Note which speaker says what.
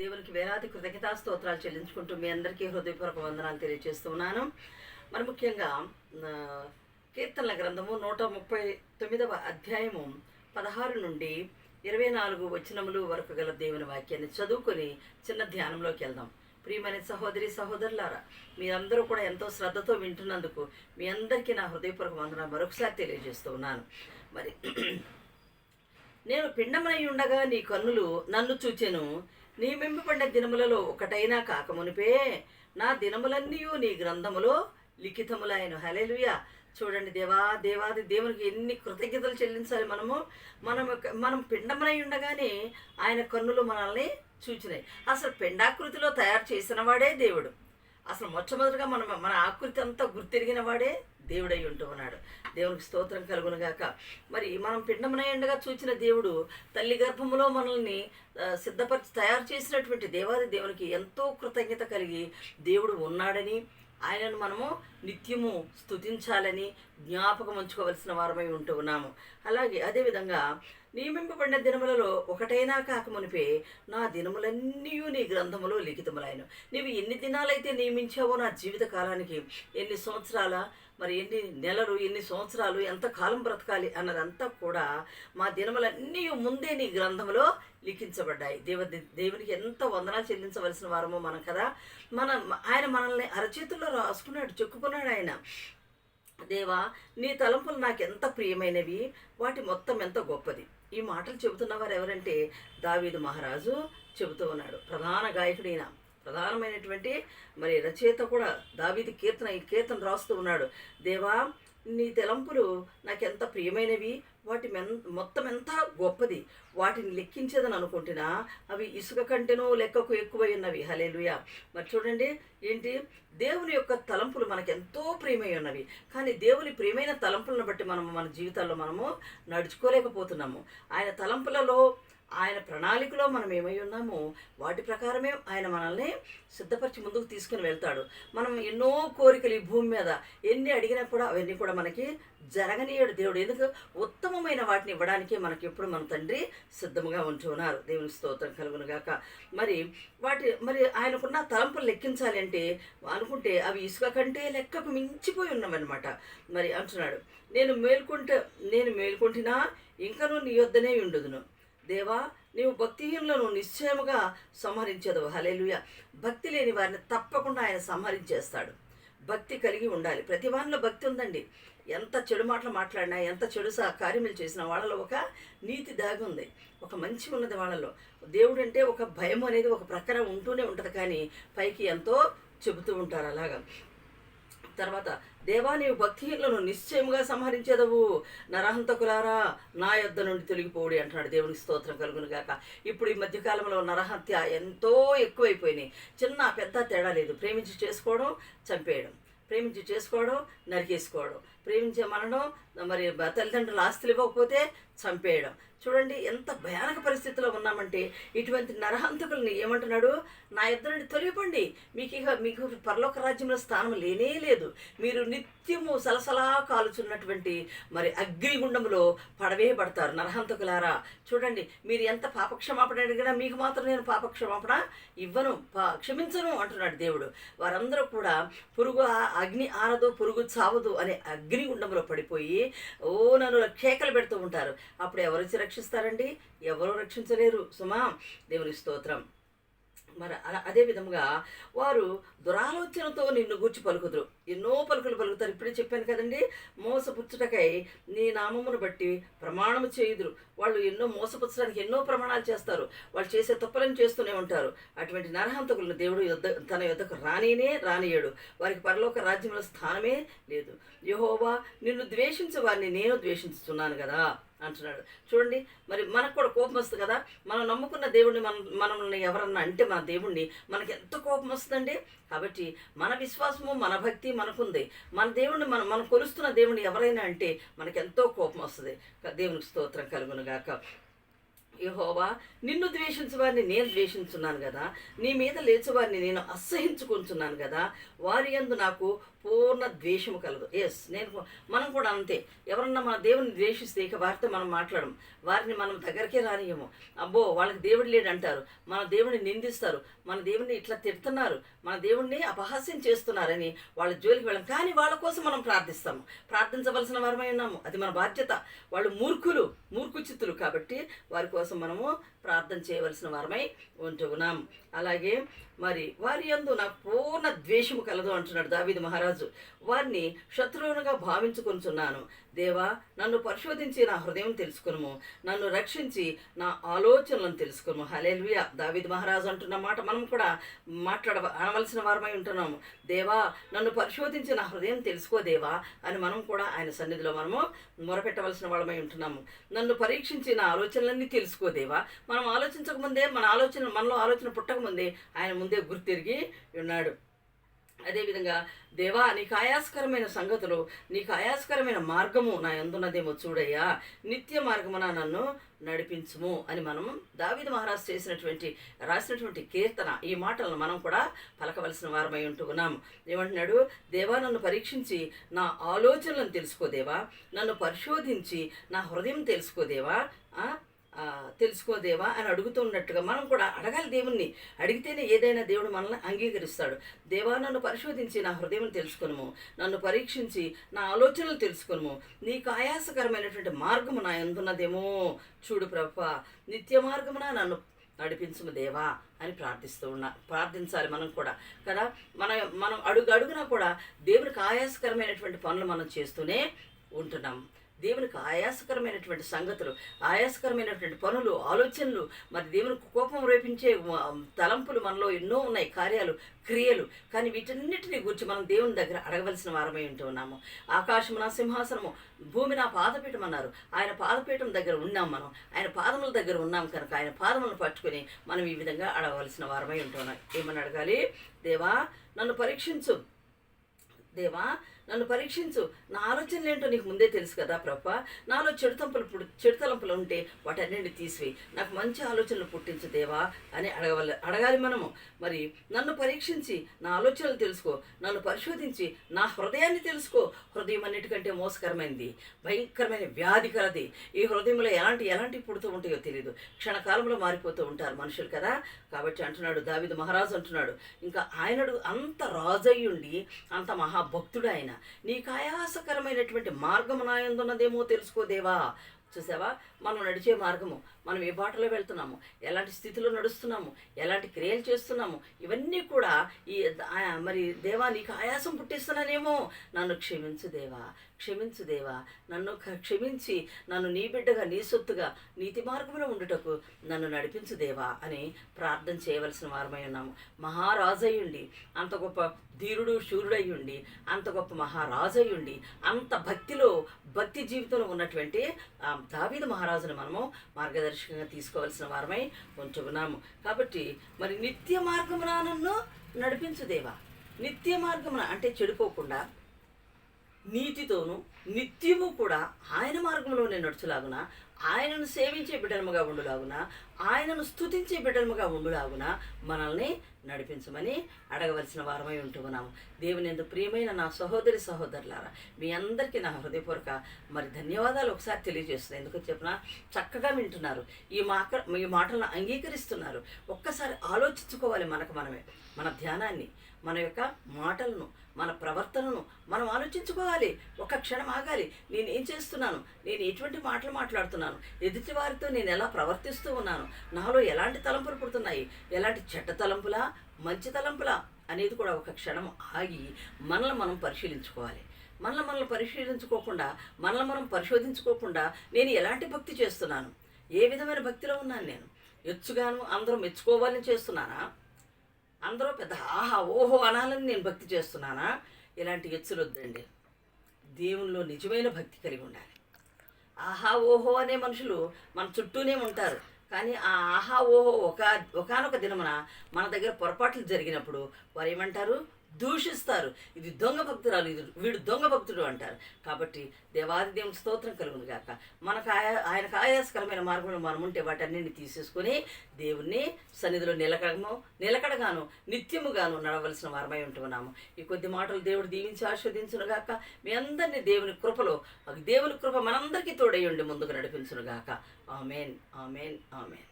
Speaker 1: దేవునికి వేలాది కృతజ్ఞతా స్తోత్రాలు చెల్లించుకుంటూ మీ అందరికీ హృదయపూర్వక వందనాలు తెలియజేస్తున్నాను. మరి ముఖ్యంగా కీర్తనల గ్రంథము నూట ముప్పై తొమ్మిదవ అధ్యాయము పదహారు నుండి ఇరవై నాలుగు వచనములు వరకు గల దేవుని వాక్యాన్ని చదువుకొని చిన్న ధ్యానంలోకి వెళ్దాం. ప్రియమైన సహోదరి సహోదరులారా మీరందరూ కూడా ఎంతో శ్రద్ధతో వింటున్నందుకు మీ అందరికీ నా హృదయపూర్వక వందన మరొకసారి తెలియజేస్తూ ఉన్నాను మరి నేను పిండమనై ఉండగా నీ కన్నులు నన్ను చూచెను. నియమింపబడిన దినములలో ఒకటైనా కాకమునిపే నా దినములన్నీ నీ గ్రంథములో లిఖితములైన. హలెలుయ చూడండి దేవా దేవాది దేవునికి ఎన్ని కృతజ్ఞతలు చెల్లించాలి మనము. మనం మనం పిండమనై ఉండగానే ఆయన కన్నులు మనల్ని చూచినాయి. అసలు పిండాకృతిలో తయారు చేసిన వాడే దేవుడు. అసలు మొట్టమొదటిగా మనం మన ఆకృతి అంతా గుర్తిరిగిన వాడే దేవుడై ఉంటూ ఉన్నాడు దేవునికి స్తోత్రం కలుగును గాక మరి మనం పిండమునయండగా చూచిన దేవుడు తల్లి గర్భములో మనల్ని సిద్ధపరిచి తయారు చేసినటువంటి దేవాది దేవునికి ఎంతో కృతజ్ఞత కలిగి దేవుడు ఉన్నాడని ఆయనను మనము నిత్యము స్తుతించాలని జ్ఞాపకం ఉంచుకోవలసిన వారమై ఉంటూ ఉన్నాము అలాగే అదేవిధంగా నియమింపబడిన దినములలో ఒకటైనా కాకమునిపే నా దినములన్నీ నీ గ్రంథములో లిఖితములైన. నీవు ఎన్ని దినాలైతే నియమించావో నా జీవిత కాలానికి ఎన్ని సంవత్సరాల మరి ఎన్ని నెలలు ఎన్ని సంవత్సరాలు ఎంత కాలం బ్రతకాలి అన్నదంతా కూడా మా దినములన్నీ ముందే నీ గ్రంథంలో లిఖించబడ్డాయి. దేవ దేవునికి ఎంత వందనాలు చెల్లించవలసిన వారమో మనం కదా. మన ఆయన మనల్ని అరచేతుల్లో రాసుకున్నాడు చెక్కుకున్నాడు ఆయన. దేవా నీ తలంపులు నాకు ఎంత ప్రియమైనవి వాటి మొత్తం ఎంత గొప్పది. ఈ మాటలు చెబుతున్నవారు ఎవరంటే దావీదు మహారాజు చెబుతూ ఉన్నాడు. ప్రధాన గాయకుడైన ప్రధానమైనటువంటి మరి రచయిత కూడా దావీది కీర్తన ఈ కీర్తన రాస్తూ ఉన్నాడు. దేవా నీ తెలంపులు నాకెంత ప్రియమైనవి వాటి మెన్ మొత్తం ఎంత గొప్పది. వాటిని లెక్కించేదని అనుకుంటున్నా అవి ఇసుక కంటేనో లెక్కకు ఎక్కువై ఉన్నవి హలేలుయ మరి చూడండి ఏంటి? దేవుని యొక్క తలంపులు మనకు ఎంతో ప్రియమై ఉన్నవి కానీ దేవుని ప్రియమైన తలంపులను బట్టి మనము మన జీవితాల్లో మనము నడుచుకోలేకపోతున్నాము. ఆయన తలంపులలో ఆయన ప్రణాళికలో మనం ఏమై ఉన్నామో వాటి ప్రకారమే ఆయన మనల్ని సిద్ధపరిచి ముందుకు తీసుకుని వెళ్తాడు. మనం ఎన్నో కోరికలు ఈ భూమి మీద ఎన్ని అడిగినా కూడా అవన్నీ కూడా మనకి జరగనీయుడు దేవుడు. ఎందుకు? ఉత్తమమైన వాటిని ఇవ్వడానికి మనకి ఎప్పుడు మన తండ్రి సిద్ధముగా ఉంటున్నారు దేవుని స్తోత్రం కలుగును గాక. మరి వాటి మరి ఆయనకున్న తలంపులు లెక్కించాలి అంటే అనుకుంటే అవి ఇసుక కంటే లెక్కకు మించిపోయి ఉన్నామన్నమాట మరి అంటున్నాడు నేను మేల్కొంటే నేను మేల్కొంటినా ఇంకనూ నీ యొద్దనే ఉండుదును. దేవా నీవు భక్తిహీనులను నిశ్చయముగా సంహరించదు హలేలుయ భక్తి లేని వారిని తప్పకుండా ఆయన సంహరించేస్తాడు. భక్తి కలిగి ఉండాలి. ప్రతి వారిలో భక్తి ఉందండి. ఎంత చెడు మాటలు మాట్లాడినా ఎంత చెడు సా కార్యములు చేసినా వాళ్ళలో ఒక నీతి దాగి ఉంది. ఒక మంచి ఉన్నది వాళ్ళలో. దేవుడు అంటే ఒక భయం అనేది ఒక ప్రక్కన ఉంటూనే ఉంటుంది కానీ పైకి ఎంతో చెబుతూ ఉంటారు అలాగా. తర్వాత దేవా నీవు భక్తిహీనులను నిశ్చయముగా సంహరించేదవు. నరహంతకులారా నా యొద్ద నుండి తొలగిపోడి అంటున్నాడు దేవునికి స్తోత్రం కలుగును గాక. ఇప్పుడు ఈ మధ్యకాలంలో నరహత్య ఎంతో ఎక్కువైపోయినాయి. చిన్న పెద్ద తేడా లేదు. ప్రేమించి చేసుకోవడం చంపేయడం. ప్రేమించి చేసుకోవడం నరికేసుకోవడం. ప్రేమించే మనడం మరి తల్లిదండ్రులు ఆస్తులు ఇవ్వకపోతే చంపేయడం. చూడండి ఎంత భయానక పరిస్థితిలో ఉన్నామంటే ఇటువంటి నరహంతకుల్ని ఏమంటున్నాడు? నా ఇద్దరు నుండి మీకు ఇక మీకు పరలోక రాజ్యంలో స్థానం లేనే లేదు. మీరు నిత్యము సలసలా కాలుచున్నటువంటి మరి అగ్నిగుండంలో పడవే పడతారు నరహంతకులారా. చూడండి మీరు ఎంత పాపక్షమాపణ అడిగినా మీకు మాత్రం నేను పాపక్షమాపణ ఇవ్వను పా క్షమించను అంటున్నాడు దేవుడు. వారందరూ కూడా పురుగు అగ్ని ఆరదు పురుగు చావదు అనే అగ్నిగుండంలో పడిపోయి ఓ నన్ను కేకలు పెడుతూ ఉంటారు. అప్పుడు ఎవరు వచ్చి రక్షిస్తారండి? ఎవరు రక్షించలేరు? సుమా దేవుని స్తోత్రం. మరి అలా అదే విధముగా వారు దురాలోచనతో నిన్ను గూర్చి పలుకుదురు. ఎన్నో పలుకులు పలుకుతారు. ఇప్పుడే చెప్పాను కదండి మోసపుచ్చుటకై నీ నామమును బట్టి ప్రమాణము చేయుదురు. వాళ్ళు ఎన్నో మోసపుచ్చడానికి ఎన్నో ప్రమాణాలు చేస్తారు. వాళ్ళు చేసే తప్పులను చేస్తూనే ఉంటారు. అటువంటి నరహంతకులను దేవుడు యుద్ధ తన యుద్ధకు రానినే రానియడు వారికి పరలోక రాజ్యంలో స్థానమే లేదు. యహోవా నిన్ను ద్వేషించే వారిని నేను ద్వేషించుతున్నాను కదా. అంటున్నాడు. చూడండి మరి మనకు కూడా కోపం వస్తుంది కదా? మనం నమ్ముకున్న దేవుడిని మనం మనల్ని ఎవరన్నా అంటే మన దేవుణ్ణి మనకి ఎంత కోపం వస్తుందండి? కాబట్టి మన విశ్వాసము మన భక్తి మనకుంది. మన దేవుణ్ణి మనం మనం కొలుస్తున్న దేవుణ్ణి ఎవరైనా అంటే మనకి ఎంతో కోపం వస్తుంది. దేవునికి స్తోత్రం కలుగునుగాక యహోవా నిన్ను ద్వేషించు వారిని నేను ద్వేషించున్నాను కదా? నీ మీద లేచువారిని నేను అసహించుకుంటున్నాను కదా? వారి యందు నాకు పూర్ణ ద్వేషము కలదు. ఎస్ నేను మనం కూడా అంతే. ఎవరన్నా మన దేవుని ద్వేషిస్తే ఇక వారితో మనం మాట్లాడము. వారిని మనం దగ్గరికే రానియము అబ్బో వాళ్ళకి దేవుడు లేడు అంటారు మన దేవుడిని నిందిస్తారు. మన దేవుడిని ఇట్లా తిడుతున్నారు. మన దేవుడిని అపహాస్యం చేస్తున్నారని వాళ్ళ జోలికి వెళ్ళం. కానీ వాళ్ళ కోసం మనం ప్రార్థిస్తాము. ప్రార్థించవలసిన వారమై ఉన్నాము. అది మన బాధ్యత. వాళ్ళు మూర్ఖులు మూర్ఖు చిత్తులు కాబట్టి వారి కోసం మనము ప్రార్థన చేయవలసిన వారమై ఉంటున్నాం. అలాగే మరి వారి యందు నాకు పూర్ణ ద్వేషము కలదు అంటున్నాడు దావిది మహారాజు. వారిని శత్రువునుగా భావించుకొనిచున్నాను. దేవా నన్ను పరిశోధించి నా హృదయం తెలుసుకును నన్ను రక్షించి నా ఆలోచనలను తెలుసుకును హలేల్వియ దావిద్ మహారాజు అంటున్న మాట మనం కూడా మాట్లాడ అనవలసిన వారమై ఉంటున్నాము. దేవా నన్ను పరిశోధించి నా హృదయం తెలుసుకో దేవా అని మనం కూడా ఆయన సన్నిధిలో మనము మొరపెట్టవలసిన వాళ్ళమై ఉంటున్నాము. నన్ను పరీక్షించి నా ఆలోచనలన్నీ తెలుసుకో దేవా. మనం ఆలోచించకముందే మన ఆలోచన మనలో ఆలోచన పుట్టకముందే ఆయన ముందే గుర్తిరిగి ఉన్నాడు. అదేవిధంగా దేవా నీకు ఆయాస్కరమైన సంగతులు నీకు ఆయాస్కరమైన మార్గము నా ఎందున్నదేమో చూడయ్యా. నిత్య మార్గమున నన్ను నడిపించుము అని మనం దావిద మహారాజ్ చేసినటువంటి రాసినటువంటి కీర్తన. ఈ మాటలను మనం కూడా పలకవలసిన వారమై ఉంటూ ఉన్నాము. ఏమంటున్నాడు? దేవా నన్ను పరీక్షించి నా ఆలోచనలను తెలుసుకోదేవా నన్ను పరిశోధించి నా హృదయం తెలుసుకోదేవా తెలుసుకోదేవా అని అడుగుతున్నట్టుగా మనం కూడా అడగాలి దేవుణ్ణి. అడిగితేనే ఏదైనా దేవుడు మనల్ని అంగీకరిస్తాడు. దేవా నన్ను పరిశోధించి నా హృదయం తెలుసుకును నన్ను పరీక్షించి నా ఆలోచనలు తెలుసుకును నీకు ఆయాసకరమైనటువంటి మార్గము నా ఎందున్నదేమో చూడు ప్రభ. నిత్య మార్గమున నన్ను నడిపించము దేవా అని ప్రార్థిస్తూ ఉన్నా ప్రార్థించాలి మనం కూడా. కదా? మన మనం అడుగు అడుగునా కూడా దేవుడికి ఆయాసకరమైనటువంటి పనులు మనం చేస్తూనే ఉంటున్నాం. దేవునికి ఆయాసకరమైనటువంటి సంగతులు ఆయాసకరమైనటువంటి పనులు ఆలోచనలు మరి దేవునికి కోపం రేపించే తలంపులు మనలో ఎన్నో ఉన్నాయి కార్యాలు క్రియలు. కానీ వీటన్నిటిని గురించి మనం దేవుని దగ్గర అడగవలసిన వారమై ఉంటున్నాము ఉన్నాము. నా సింహాసనము భూమి నా పాదపీఠం అన్నారు. ఆయన పాదపీఠం దగ్గర ఉన్నాం మనం. ఆయన పాదముల దగ్గర ఉన్నాం కనుక ఆయన పాదములను పట్టుకుని మనం ఈ విధంగా అడగవలసిన వారమై ఉంటున్నాం ఏమని అడగాలి? దేవా నన్ను పరీక్షించు. దేవా నన్ను పరీక్షించు. నా ఆలోచనలు ఏంటో నీకు ముందే తెలుసు కదా ప్రభ. నాలో చెడుతంపులు పుడు చెడు తలంపులు ఉంటే వాటన్నింటిని తీసివేయి. నాకు మంచి ఆలోచనలు పుట్టించు దేవా అని అడగవల అడగాలి మనము. మరి నన్ను పరీక్షించి నా ఆలోచనలు తెలుసుకో. నన్ను పరిశోధించి నా హృదయాన్ని తెలుసుకో. హృదయం అన్నిటికంటే మోసకరమైనది భయంకరమైన వ్యాధి కలది. ఈ హృదయంలో ఎలాంటి ఎలాంటి పుడుతూ ఉంటాయో తెలియదు క్షణకాలంలో మారిపోతూ ఉంటారు మనుషులు కదా. కాబట్టి అంటున్నాడు దావిద మహారాజు అంటున్నాడు. ఇంకా ఆయనడు అంత రాజయ్యుండి అంత మహాభక్తుడు ఆయన. నీకు ఆయాసకరమైనటువంటి మార్గము నాయందున్నదేమో తెలుసుకోదేవా చూసావా? మనం నడిచే మార్గము మనం ఏ బాటలో వెళ్తున్నాము ఎలాంటి స్థితిలో నడుస్తున్నాము ఎలాంటి క్రియలు చేస్తున్నాము ఇవన్నీ కూడా ఈ మరి దేవా నీకు ఆయాసం పుట్టిస్తున్నానేమో. నన్ను క్షమించు దేవా క్షమించు దేవా. నన్ను క్షమించి నన్ను నీ బిడ్డగా నీ సొత్తుగా నీతి మార్గంలో ఉండుటకు నన్ను నడిపించు దేవా అని ప్రార్థన చేయవలసిన వారమై ఉన్నాము. మహారాజయ్యుండి అంత గొప్ప ధీరుడు శూరుడయ్యుండి అంత గొప్ప మహారాజయ్యుండి అంత భక్తిలో భక్తి జీవితంలో ఉన్నటువంటి దావీద మహారాజుని మహారాజును మనము మార్గదర్శకంగా తీసుకోవాల్సిన వారమై ఉంచుకున్నాము కాబట్టి మరి నిత్య మార్గమున నన్ను నడిపించు దేవా. నిత్య మార్గమున అంటే చెడిపోకుండా నీతితోనూ నిత్యము కూడా ఆయన మార్గంలోనే నడుచులాగున ఆయనను సేవించే బిడ్డలముగా ఉండులాగున ఆయనను స్తుతించే బిడ్డలముగా ఉండులాగున మనల్ని నడిపించమని అడగవలసిన వారమై ఉంటున్నాము. దేవుని ఎందు ప్రియమైన నా సహోదరి సహోదరులారా మీ అందరికీ నా హృదయపూర్వక మరి ధన్యవాదాలు ఒకసారి తెలియజేస్తున్నాను. ఎందుకు చెప్పిన చక్కగా వింటున్నారు. ఈ మాక ఈ మాటలను అంగీకరిస్తున్నారు. ఒక్కసారి ఆలోచించుకోవాలి మనకు మనమే. మన ధ్యానాన్ని మన యొక్క మాటలను మన ప్రవర్తనను మనం ఆలోచించుకోవాలి. ఒక క్షణం ఆగాలి. నేను ఏం చేస్తున్నాను? నేను ఎటువంటి మాటలు మాట్లాడుతున్నాను? ఎదుటి వారితో నేను ఎలా ప్రవర్తిస్తూ ఉన్నాను? నాలో ఎలాంటి తలంపులు పుడుతున్నాయి? ఎలాంటి చెడ్డ తలంపులా? మంచి తలంపుల అనేది కూడా ఒక క్షణం ఆగి మనల్ని మనం పరిశీలించుకోవాలి. మనల్ని మనల్ని పరిశీలించుకోకుండా మనల్ని మనం పరిశోధించుకోకుండా నేను ఎలాంటి భక్తి చేస్తున్నాను? ఏ విధమైన భక్తిలో ఉన్నాను నేను? ఎచ్చుగాను అందరూ మెచ్చుకోవాలని చేస్తున్నానా? అందరూ పెద్ద ఆహా ఓహో అనాలని నేను భక్తి చేస్తున్నానా? ఇలాంటి ఎచ్చులు వద్దండి. దేవునిలో నిజమైన భక్తి కలిగి ఉండాలి. ఆహా ఓహో అనే మనుషులు మన చుట్టూనే ఉంటారు. కానీ ఆ ఆహా ఓహో ఒక ఒకనొక దినమున మన దగ్గర పొరపాట్లు జరిగినప్పుడు వారు ఏమంటారు? దూషిస్తారు. ఇది దొంగ భక్తురాలు ఇది వీడు దొంగ భక్తుడు అంటారు. కాబట్టి దేవాది దేవుని స్తోత్రం కలుగును గాక. మనకు ఆయా ఆయనకు ఆయాసకరమైన మార్గంలో మనం ఉంటే వాటన్నిటిని తీసేసుకొని దేవుణ్ణి సన్నిధిలో నిలకడము నిలకడగాను నిత్యముగాను నడవలసిన వారమై ఉంటున్నాము. ఈ కొద్ది మాటలు దేవుడు దీవించి ఆస్వాదించును గాక. మీ అందరినీ దేవుని కృపలో దేవుని కృప మనందరికీ తోడై ఉండి ముందుకు నడిపించును గాక. Amen amen amen.